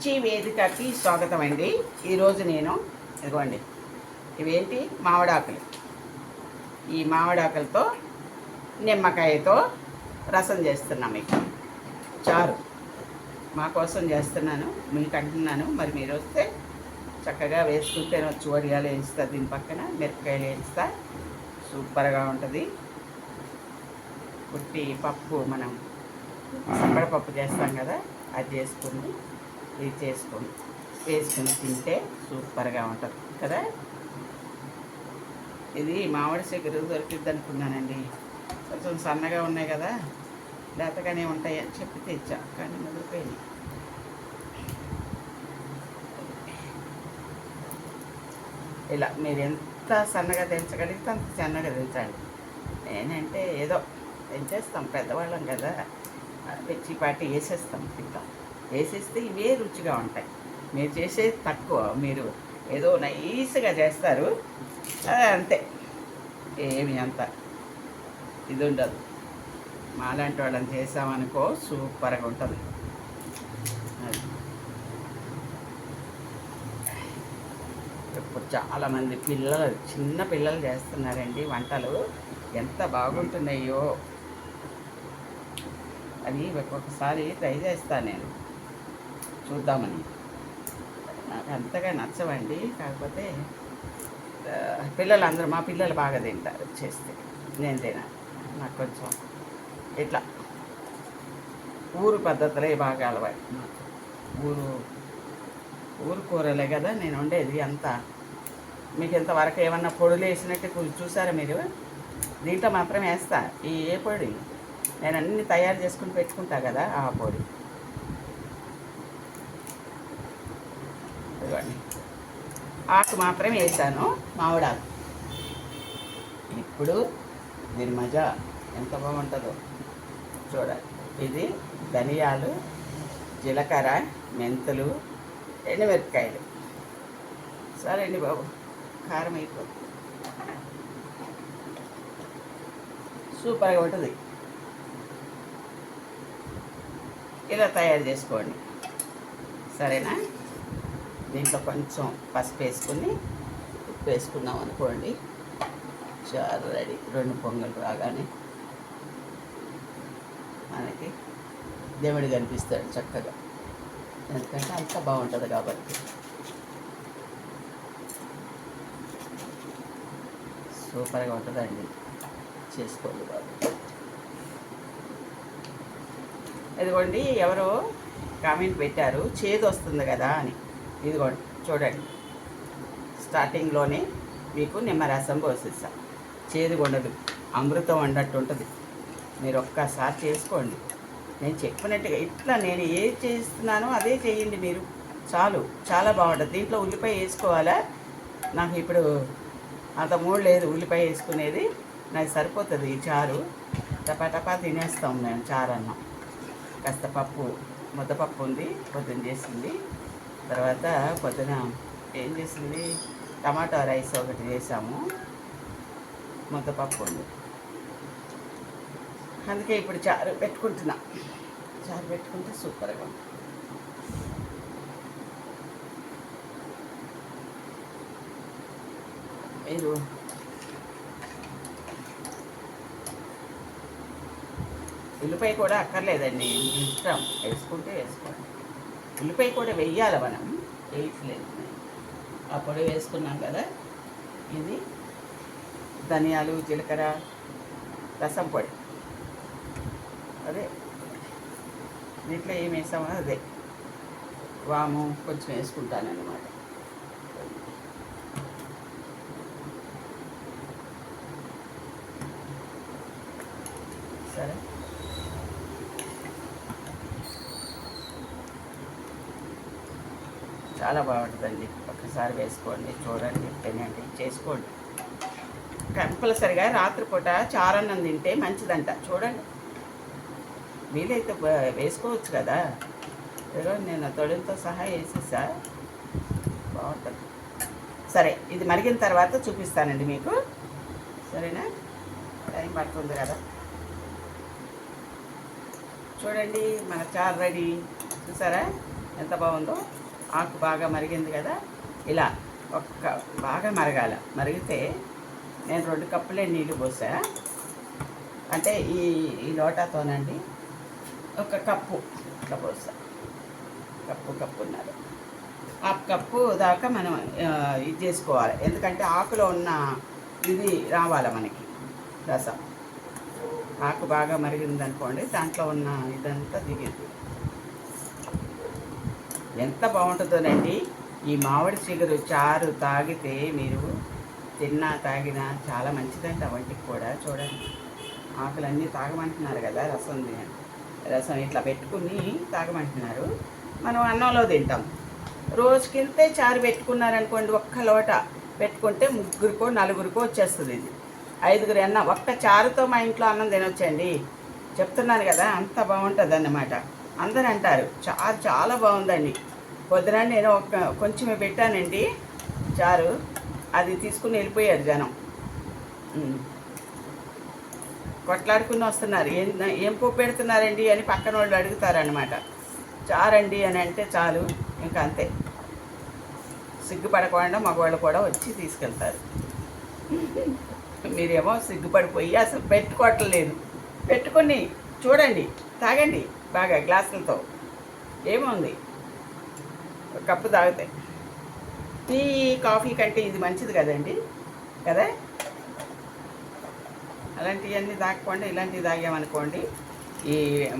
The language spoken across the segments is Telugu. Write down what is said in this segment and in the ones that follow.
మిర్చి వేదికకి స్వాగతం అండి ఈరోజు నేను ఇదిగోండి ఇవేంటి? మామిడాకులు. ఈ మామిడాకులతో నిమ్మకాయతో రసం చేస్తున్నాం మీకు చారు. మా కోసం చేస్తున్నాను మీకు అంటున్నాను. మరి మీరు వస్తే చక్కగా వేసుకుంటే వచ్చి వేయిస్తా దీని పక్కన మిరపకాయలు వేయిస్తా. సూపర్గా ఉంటుంది. పుట్టి పప్పు మనం సంబడపప్పు చేస్తాం కదా అది చేసుకుని ఇది చేసుకుని వేసుకుని తింటే సూపర్గా ఉంటుంది. కదా? ఇది మామిడి చిగురు దొరికిద్ది అనుకున్నానండి. కొంచెం సన్నగా ఉన్నాయి కదా? లేతగానే ఉంటాయి అని చెప్పి తెచ్చా కానీ ముదిరిపోయింది. ఇలా మీరు ఎంత సన్నగా తెంచగలిగితే అంత సన్నగా తెంచండి. నేనంటే ఏదో తెంచేస్తాం పెద్దవాళ్ళం కదా. పిచ్చిపాటి వేసేస్తాం తింటాం. వేసేస్తే ఇవే రుచిగా ఉంటాయి. మీరు చేసేది తక్కువ మీరు ఏదో నైస్గా చేస్తారు. అంతే. ఏమి అంత ఇది ఉండదు మాలాంటి వాళ్ళని చేసామనుకో సూపర్గా ఉంటుంది. ఇప్పుడు చాలామంది పిల్లలు చిన్న పిల్లలు చేస్తున్నారండి వంటలు. ఎంత బాగుంటున్నాయో. అని ఒక్కొక్కసారి ట్రై చేస్తాను నేను. చూద్దామని. నాకు అంతగా నచ్చవండి. కాకపోతే పిల్లలందరూ మా పిల్లలు బాగా తింటారు చేస్తే. నేను తిన నాకు కొంచెం ఇట్లా ఊరు పద్ధతులే బాగా అలవాటు నాకు. ఊరు ఊరు కూరలే కదా నేను ఉండేది అంతా. మీకు ఇంతవరకు ఏమన్నా పొడులు వేసినట్టు చూసారా మీరు? దీంట్లో మాత్రం వేస్తా. ఈ ఏ పొడి? నేను అన్ని తయారు చేసుకుని పెట్టుకుంటా కదా ఆ పొడి. ఇదిగోండి ఆకు మాత్రం వేసాను మామిడాకు. ఇప్పుడు దీని మజా ఎంత బాగుంటుందో చూడాలి ఇది ధనియాలు జీలకర్ర మెంతులు ఎండుమిరపకాయలు. సరే అండి బాబు కారం అయిపోతుంది. సూపర్గా ఉంటుంది. ఇలా తయారు చేసుకోండి. సరేనా? దీంట్లో కొంచెం పసుపు వేసుకుని ఉప్పు వేసుకున్నాం అనుకోండి. చారు రెడీ. రెండు పొంగలు రాగానే మనకి దేవుడు కనిపిస్తాడు చక్కగా. ఎందుకంటే అంత బాగుంటుంది కాబట్టి. సూపర్గా ఉంటుందండి చేసుకోండి బాబు. ఇదిగోండి ఎవరో కామెంట్ పెట్టారు చేదు వస్తుంది కదా అని. ఇదిగోండి చూడండి. స్టార్టింగ్లోనే మీకు నిమ్మరసం పోసిస్తా. చేదు ఉండదు అమృతం వండట్టు ఉంటుంది. మీరు ఒక్కసారి చేసుకోండి. నేను చెప్పినట్టుగా ఇట్లా నేను ఏది చేస్తున్నానో అదే చేయండి మీరు. చాలు చాలా బాగుంటుంది. దీంట్లో ఉల్లిపాయ వేసుకోవాలా? నాకు ఇప్పుడు అంత మూడు లేదు ఉల్లిపాయ వేసుకునేది. నాకు సరిపోతుంది ఈ చారు. టపా తినేస్తాం మేము చారు అన్నం కాస్త పప్పు ముద్దపప్పు ఉంది పొద్దున చేసింది. తర్వాత పొద్దున ఏం చేసింది? టమాటా రైస్ ఒకటి చేసాము ముద్దపప్పు ఉంది. అందుకే ఇప్పుడు చారు పెట్టుకుంటున్నా. చారు పెట్టుకుంటే సూపర్గా ఉంది మీరు ఉల్లిపాయ కూడా అక్కర్లేదండి. ఇష్టం. వేసుకుంటే వేసుకోండి. ఉల్లిపాయ కూడా వెయ్యాలి మనం. వేయట్లేదు ఆ పొడి వేసుకున్నాం కదా. ఇది ధనియాలు జీలకర్ర రసం పొడి. అదే. దీంట్లో ఏం వేసామో అదే. వాము కొంచెం వేసుకుంటాను సరే చాలా బాగుంటుందండి. ఒకసారి వేసుకోండి చూడండి తినండి చేసుకోండి. కంపల్సరిగా రాత్రిపూట చారన్నం తింటే మంచిదంట. చూడండి. వీలైతే వేసుకోవచ్చు కదా. నేను తొడితో సహా వేసేసా. బాగుంటుంది. సరే ఇది మరిగిన తర్వాత చూపిస్తానండి మీకు. సరేనా? టైం పడుతుంది కదా. చూడండి మన చారు రెడీ. చూసారా? ఎంత బాగుందో? ఆకు బాగా మరిగింది కదా? ఇలా ఒక్క బాగా మరగాల. మరిగితే నేను రెండు కప్పులే నీళ్ళు పోసా. అంటే ఈ ఈ లోటాతోనండి ఒక కప్పు ఇట్లా పోసా. కప్పు కప్పు ఉన్నారు ఆ కప్పు దాకా మనం ఇది చేసుకోవాలి. ఎందుకంటే ఆకులో ఉన్న ఇది రావాలి మనకి రసం. ఆకు బాగా మరిగిందనుకోండి దాంట్లో ఉన్న ఇదంతా దిగింది. ఎంత బాగుంటుందోనండి. ఈ మామిడి చిగురు చారు తాగితే మీరు తిన్నా తాగినా చాలా మంచిదండి వంటికి కూడా. చూడండి. ఆకులన్నీ తాగమంటున్నారు కదా రసం రసం ఇట్లా పెట్టుకుని తాగమంటున్నారు. మనం అన్నంలో తింటాం. రోజుకింతే చారు పెట్టుకున్నారనుకోండి ఒక్క లోట పెట్టుకుంటే ముగ్గురికో నలుగురికో వచ్చేస్తుంది ఇది. ఐదుగురు అన్న ఒక్క చారుతో మా ఇంట్లో అన్నం తినొచ్చండి. చెప్తున్నాను కదా అంత బాగుంటుంది అన్నమాట అందరు అంటారు చారు చాలా బాగుందండి. పొద్దున నేను ఒక కొంచెమే పెట్టానండి. చారు. అది తీసుకుని వెళ్ళిపోయారు జనం. కొట్లాడుకుని వస్తున్నారు. ఏం ఏం పోపు పెడుతున్నారండి అని పక్కన వాళ్ళు అడుగుతారనమాట చారండి అని అంటే చాలు ఇంకా అంతే. సిగ్గుపడకుండా మగవాళ్ళు కూడా వచ్చి తీసుకెళ్తారు. మీరేమో సిగ్గుపడిపోయి అసలు పెట్టుకోవట్లేదు. పెట్టుకొని చూడండి తాగండి బాగా గ్లాసులతో. ఏముంది? కప్పు తాగితే. టీ కాఫీ కంటే ఇది మంచిది కదండి. కదా? అలాంటివన్నీ తాగకుండా ఇలాంటివి తాగామనుకోండి ఈ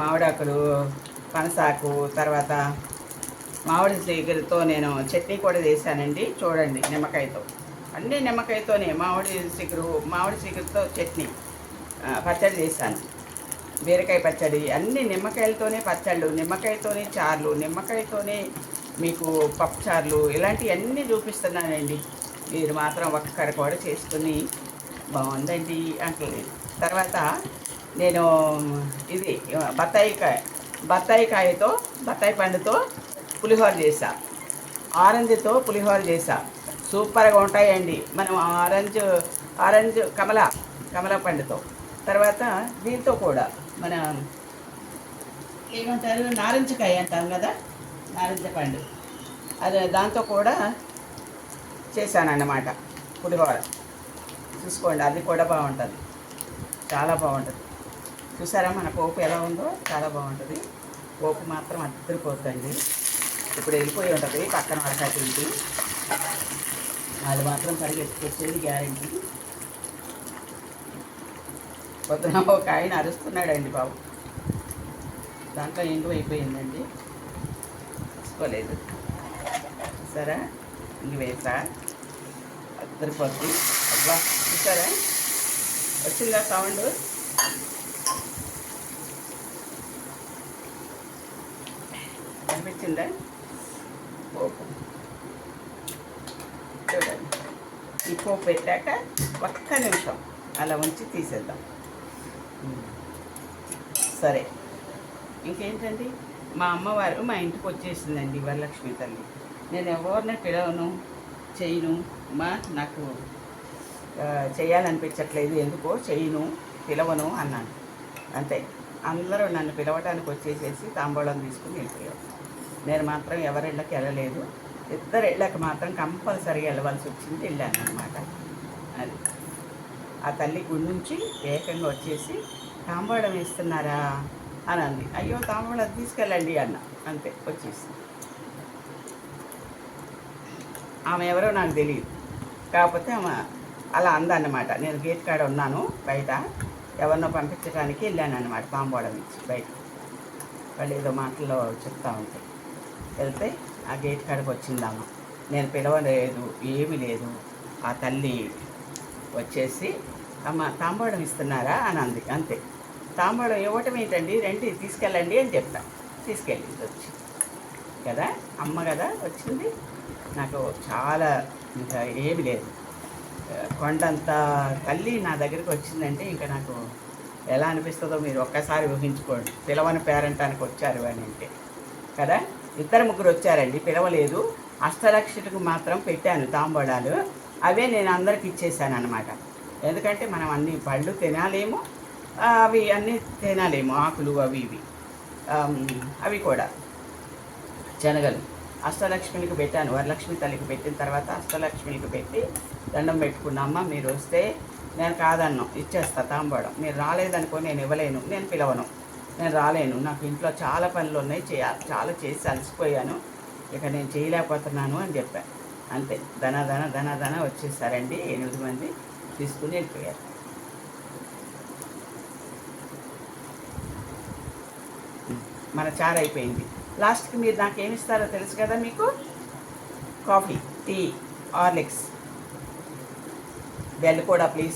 మామిడాకులు పనసాకు తర్వాత మామిడి సిగురుతో నేను చట్నీ కూడా చేశానండి. చూడండి నిమ్మకాయతో. అన్నీ నిమ్మకాయతోనే మామిడి చిగురు మామిడి చిగురుతో చట్నీ పచ్చడి చేశాను. బీరకాయ పచ్చడి అన్ని నిమ్మకాయలతోనే పచ్చళ్ళు నిమ్మకాయతోనే చార్లు నిమ్మకాయతోనే మీకు పప్పుచారులు ఇలాంటివన్నీ చూపిస్తున్నానండి. మీరు మాత్రం ఒక్కరి కూడా చేసుకుని బాగుందండి అంటలేదు తర్వాత నేను ఇది బత్తాయి కాయ బత్తాయి కాయతో బత్తాయి పండుతో పులిహోర చేసా ఆరెంజ్తో పులిహోర చేసా సూపర్గా ఉంటాయండి. మనం ఆరెంజ్ ఆరెంజ్ కమల కమల పండుతో. తర్వాత దీంతో కూడా మన ఏమంటారు నారింజకాయ అంటాం కదా? నారింజ పండు అది దాంతో కూడా చేశానన్నమాట పులిహోర. చూసుకోండి అది కూడా బాగుంటుంది. చాలా బాగుంటుంది. చూసారా మన పోపు ఎలా ఉందో? చాలా బాగుంటుంది. పోపు మాత్రం అద్దరిపోతుంది ఇప్పుడు వెళ్ళిపోయి ఉంటుంది పక్కన వాళ్ళకి వాళ్ళు అది మాత్రం పరిగెత్తుకొచ్చేది గ్యారెంటీ. పొద్దున ఒక ఆయన అరుస్తున్నాడండి బాబు. దాంట్లో ఎండు అయిపోయిందండి? చూసుకోలేదు సరే? ఇంక వేసా. అద్దరిపోద్ది. అబ్బా చూసారా? వచ్చిందా సౌండ్? అనిపించిందా పోపు. చూడండి. ఈ పోపు పెట్టాక ఒక్క నిమిషం అలా ఉంచి తీసేద్దాం. సరే. ఇంకేంటండి? మా అమ్మవారు మా ఇంటికి వచ్చేసిందండి వరలక్ష్మి తల్లి. నేను ఎవరిని పిలవను చేయను మా నాకు చేయాలనిపించట్లేదు ఎందుకో చేయను పిలవను అన్నాను. అంతే. అందరూ నన్ను పిలవడానికి వచ్చేసేసి తాంబూలం తీసుకుని వెళ్ళిపోయారు. నేను మాత్రం ఎవరిళ్ళకి వెళ్ళలేదు. ఇద్దరు ఇళ్ళకి మాత్రం కంపల్సరీగా వెళ్ళవలసి వచ్చింది వెళ్ళాను అనమాట అది. ఆ తల్లి గుడి నుంచి ఏకంగా వచ్చేసి తాంబూలం ఇస్తున్నారా అని అంది అయ్యో తాంబూలం తీసుకెళ్ళండి అన్న. అంతే వచ్చేసి ఆమె ఎవరో నాకు తెలియదు. కాకపోతే ఆమె అలా అందన్నమాట. నేను గేట్ కాడ ఉన్నాను బయట. ఎవరినో పంపించడానికి వెళ్ళాను అనమాట తాంబూలం ఇచ్చి బయట. వాళ్ళు ఏదో మాటల్లో చెప్తా ఉంటే. వెళ్తే ఆ గేట్ కాడకు వచ్చిందామా నేను పిలవలేదు ఏమీ లేదు. ఆ తల్లి వచ్చేసి అమ్మ తాంబోడం ఇస్తున్నారా? అని అంది అంతే. తాంబూలం ఇవ్వటం ఏంటండి? రండి తీసుకెళ్ళండి అని చెప్తా తీసుకెళ్ళింది వచ్చి కదా? అమ్మ కదా? వచ్చింది. నాకు చాలా ఇంకా ఏమి లేదు. కొండంత తల్లి నా దగ్గరికి వచ్చిందంటే ఇంకా నాకు ఎలా అనిపిస్తుందో మీరు ఒక్కసారి ఊహించుకోండి. పిలవని పేరంటానికి వచ్చారు అని అంటే. కదా? ఇద్దరు ముగ్గురు వచ్చారండి. పిలవలేదు. అష్టలక్షలకు మాత్రం పెట్టాను తాంబూలాలు. అవే నేను అందరికి ఇచ్చేసాను అనమాట ఎందుకంటే మనం అన్ని పళ్ళు తినాలేమో అవి అన్నీ తినాలేము ఆకులు అవి ఇవి. అవి కూడా. శనగలు. అష్టలక్ష్మికి పెట్టాను. వరలక్ష్మి తల్లికి పెట్టిన తర్వాత అష్టలక్ష్మికి పెట్టి దండం పెట్టుకున్నామ్మ మీరు వస్తే నేను కాదన్నాం ఇచ్చేస్తా తాంబడం మీరు రాలేదనుకో నేను ఇవ్వలేను నేను పిలవను. నేను రాలేను. నాకు ఇంట్లో చాలా పనులు ఉన్నాయి చేయాలి చాలా చేసి అలసిపోయాను. ఇక నేను చేయలేకపోతున్నాను అని చెప్పాను అంతే. ధన ధన ధన ధన వచ్చేసారండి. ఎనిమిది మంది తీసుకుని వెళ్ళిపోయారు. మన చారు అయిపోయింది. లాస్ట్కి మీరు నాకు ఏమి ఇస్తారో తెలుసు కదా మీకు? Coffee tea Horlicks. బెల్ కూడా ప్లీజ్.